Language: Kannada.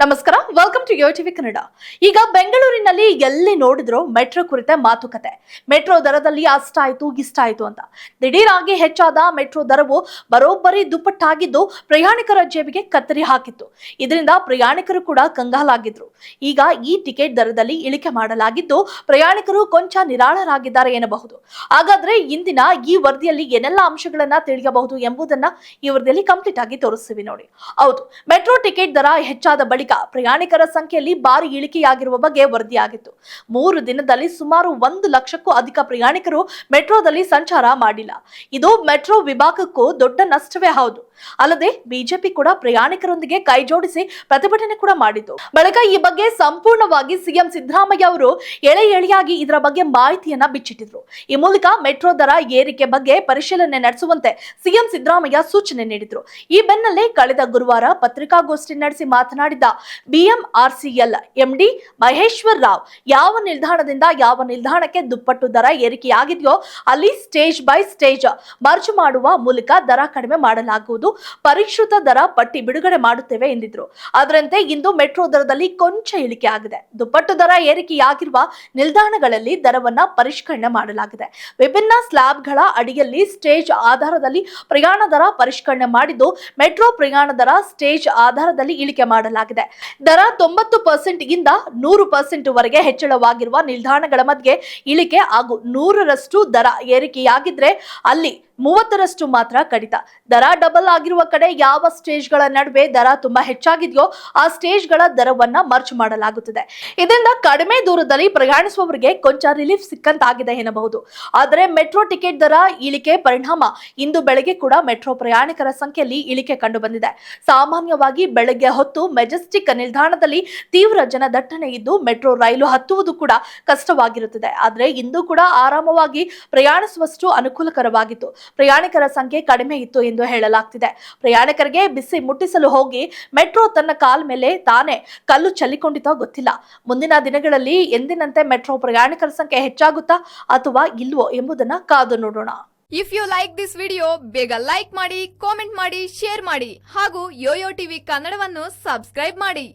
ನಮಸ್ಕಾರ welcome to Yo TV Kannada ಈಗ ಬೆಂಗಳೂರಿನಲ್ಲಿ ಎಲ್ಲಿ ನೋಡಿದ್ರು ಮೆಟ್ರೋ ಕುರಿತ ಮಾತುಕತೆ. ಮೆಟ್ರೋ ದರದಲ್ಲಿ ಅಷ್ಟಾಯ್ತು ಇಷ್ಟಾಯ್ತು ಅಂತ. ದಿಢೀರಾಗಿ ಹೆಚ್ಚಾದ ಮೆಟ್ರೋ ದರವು ಬರೋಬ್ಬರಿ ದುಪ್ಪಟ್ಟಾಗಿದ್ದು ಪ್ರಯಾಣಿಕರ ಜೇಬಿಗೆ ಕತ್ತರಿ ಹಾಕಿತ್ತು. ಇದರಿಂದ ಪ್ರಯಾಣಿಕರು ಕೂಡ ಕಂಗಾಲಾಗಿದ್ರು. ಈಗ ಈ ಟಿಕೆಟ್ ದರದಲ್ಲಿ ಇಳಿಕೆ ಮಾಡಲಾಗಿದ್ದು ಪ್ರಯಾಣಿಕರು ಕೊಂಚ ನಿರಾಳರಾಗಿದ್ದಾರೆ ಎನ್ನಬಹುದು. ಹಾಗಾದ್ರೆ ಇಂದಿನ ಈ ವರದಿಯಲ್ಲಿ ಏನೆಲ್ಲ ಅಂಶಗಳನ್ನ ತಿಳಿಯಬಹುದು ಎಂಬುದನ್ನ ಈ ವರದಿಯಲ್ಲಿ ಕಂಪ್ಲೀಟ್ ಆಗಿ ತೋರಿಸ್ತೀವಿ ನೋಡಿ. ಹೌದು, ಮೆಟ್ರೋ ಟಿಕೆಟ್ ದರ ಹೆಚ್ಚಾದ ಬಳಿಕ ಪ್ರಯಾಣಿಕರ ಸಂಖ್ಯೆಯಲ್ಲಿ ಭಾರಿ ಇಳಿಕೆಯಾಗಿರುವ ಬಗ್ಗೆ ವರದಿಯಾಗಿತ್ತು. ಮೂರು ದಿನದಲ್ಲಿ ಸುಮಾರು ಒಂದು ಲಕ್ಷಕ್ಕೂ ಅಧಿಕ ಪ್ರಯಾಣಿಕರು ಮೆಟ್ರೋದಲ್ಲಿ ಸಂಚಾರ ಮಾಡಿಲ್ಲ. ಇದು ಮೆಟ್ರೋ ವಿಭಾಗಕ್ಕೂ ದೊಡ್ಡ ನಷ್ಟವೇ ಹೌದು. ಅಲ್ಲದೆ ಬಿಜೆಪಿ ಕೂಡ ಪ್ರಯಾಣಿಕರೊಂದಿಗೆ ಕೈ ಜೋಡಿಸಿ ಪ್ರತಿಭಟನೆ ಕೂಡ ಮಾಡಿತು. ಬಳಿಕ ಈ ಬಗ್ಗೆ ಸಂಪೂರ್ಣವಾಗಿ ಸಿಎಂ ಸಿದ್ದರಾಮಯ್ಯ ಅವರು ಎಳೆ ಎಳೆಯಾಗಿ ಇದರ ಬಗ್ಗೆ ಮಾಹಿತಿಯನ್ನ ಬಿಚ್ಚಿಟ್ಟಿದ್ರು. ಈ ಮೂಲಕ ಮೆಟ್ರೋ ದರ ಏರಿಕೆ ಬಗ್ಗೆ ಪರಿಶೀಲನೆ ನಡೆಸುವಂತೆ ಸಿಎಂ ಸಿದ್ದರಾಮಯ್ಯ ಸೂಚನೆ ನೀಡಿದ್ರು. ಈ ಬೆನ್ನಲ್ಲೇ ಕಳೆದ ಗುರುವಾರ ಪತ್ರಿಕಾಗೋಷ್ಠಿ ನಡೆಸಿ ಮಾತನಾಡಿದ ಬಿಎಂಆರ್ಸಿಎಲ್ ಎಂಡಿ ಮಹೇಶ್ವರ್ ರಾವ್ ಯಾವ ನಿಲ್ದಾಣದಿಂದ ಯಾವ ನಿಲ್ದಾಣಕ್ಕೆ ದುಪ್ಪಟ್ಟು ದರ ಏರಿಕೆಯಾಗಿದೆಯೋ ಅಲ್ಲಿ ಸ್ಟೇಜ್ ಬೈ ಸ್ಟೇಜ್ ಮರ್ಜು ಮಾಡುವ ಮೂಲಕ ದರ ಕಡಿಮೆ ಮಾಡಲಾಗುವುದು. ಪರಿಷ್ಕೃತ ದರ ಪಟ್ಟಿ ಬಿಡುಗಡೆ ಮಾಡುತ್ತೇವೆ ಎಂದಿದ್ರು. ಅದರಂತೆ ಇಂದು ಮೆಟ್ರೋ ದರದಲ್ಲಿ ಕೊಂಚ ಇಳಿಕೆ ಆಗಿದೆ. ದುಪ್ಪಟ್ಟು ದರ ಏರಿಕೆಯಾಗಿರುವ ನಿಲ್ದಾಣಗಳಲ್ಲಿ ದರವನ್ನ ಪರಿಷ್ಕರಣೆ ಮಾಡಲಾಗಿದೆ. ವಿಭಿನ್ನ ಸ್ಲ್ಯಾಬ್ಗಳ ಅಡಿಯಲ್ಲಿ ಸ್ಟೇಜ್ ಆಧಾರದಲ್ಲಿ ಪ್ರಯಾಣ ದರ ಪರಿಷ್ಕರಣೆ ಮಾಡಿದ್ದು ಮೆಟ್ರೋ ಪ್ರಯಾಣ ದರ ಸ್ಟೇಜ್ ಆಧಾರದಲ್ಲಿ ಇಳಿಕೆ ಮಾಡಲಾಗಿದೆ. ದರ ತೊಂಬತ್ತು ಪರ್ಸೆಂಟ್ ಇಂದ ನೂರು ಪರ್ಸೆಂಟ್ ವರೆಗೆ ಹೆಚ್ಚಳವಾಗಿರುವ ನಿಲ್ದಾಣಗಳ ಮಧ್ಯೆ ಇಳಿಕೆ ಹಾಗೂ ನೂರರಷ್ಟು ದರ ಏರಿಕೆಯಾಗಿದ್ರೆ ಅಲ್ಲಿ ಮೂವತ್ತರಷ್ಟು ಮಾತ್ರ ಕಡಿತ. ದರ ಡಬಲ್ ಆಗಿರುವ ಕಡೆ ಯಾವ ಸ್ಟೇಜ್ಗಳ ನಡುವೆ ದರ ತುಂಬಾ ಹೆಚ್ಚಾಗಿದೆಯೋ ಆ ಸ್ಟೇಜ್ಗಳ ದರವನ್ನ ಮರ್ಚ್ ಮಾಡಲಾಗುತ್ತದೆ. ಇದರಿಂದ ಕಡಿಮೆ ದೂರದಲ್ಲಿ ಪ್ರಯಾಣಿಸುವವರಿಗೆ ಕೊಂಚ ರಿಲೀಫ್ ಸಿಕ್ಕಂತಾಗಿದೆ ಎನ್ನಬಹುದು. ಆದರೆ ಮೆಟ್ರೋ ಟಿಕೆಟ್ ದರ ಇಳಿಕೆ ಪರಿಣಾಮ ಇಂದು ಬೆಳಗ್ಗೆ ಕೂಡ ಮೆಟ್ರೋ ಪ್ರಯಾಣಿಕರ ಸಂಖ್ಯೆಯಲ್ಲಿ ಇಳಿಕೆ ಕಂಡು ಬಂದಿದೆ ಸಾಮಾನ್ಯವಾಗಿ ಬೆಳಗ್ಗೆ ಹೊತ್ತು ಮೆಜೆಸ್ಟಿಕ್ ನಿಲ್ದಾಣದಲ್ಲಿ ತೀವ್ರ ಜನದಟ್ಟಣೆ ಇದ್ದು ಮೆಟ್ರೋ ರೈಲು ಹತ್ತುವುದು ಕೂಡ ಕಷ್ಟವಾಗಿರುತ್ತದೆ. ಆದರೆ ಇಂದು ಕೂಡ ಆರಾಮವಾಗಿ ಪ್ರಯಾಣಿಸುವಷ್ಟು ಅನುಕೂಲಕರವಾಗಿತ್ತು. ಪ್ರಯಾಣಿಕರ ಸಂಖ್ಯೆ ಕಡಿಮೆ ಇತ್ತು ಎಂದು ಹೇಳಲಾಗ್ತಿದೆ. ಪ್ರಯಾಣಿಕರಿಗೆ ಬಿಸಿ ಮುಟ್ಟಿಸಲು ಹೋಗಿ ಮೆಟ್ರೋ ತನ್ನ ಕಾಲ್ ಮೇಲೆ ತಾನೇ ಕಲ್ಲು ಚಲ್ಲಿಕೊಂಡಿತೋ ಗೊತ್ತಿಲ್ಲ. ಮುಂದಿನ ದಿನಗಳಲ್ಲಿ ಎಂದಿನಂತೆ ಮೆಟ್ರೋ ಪ್ರಯಾಣಿಕರ ಸಂಖ್ಯೆ ಹೆಚ್ಚಾಗುತ್ತಾ ಅಥವಾ ಇಲ್ವೋ ಎಂಬುದನ್ನ ಕಾದು ನೋಡೋಣ. If you like this video ಬೇಗ ಲೈಕ್ ಮಾಡಿ ಕಾಮೆಂಟ್ ಮಾಡಿ ಶೇರ್ ಮಾಡಿ ಹಾಗೂ ಯೋಯೋ ಟಿವಿ ಕನ್ನಡವನ್ನು ಸಬ್ಸ್ಕ್ರೈಬ್ ಮಾಡಿ.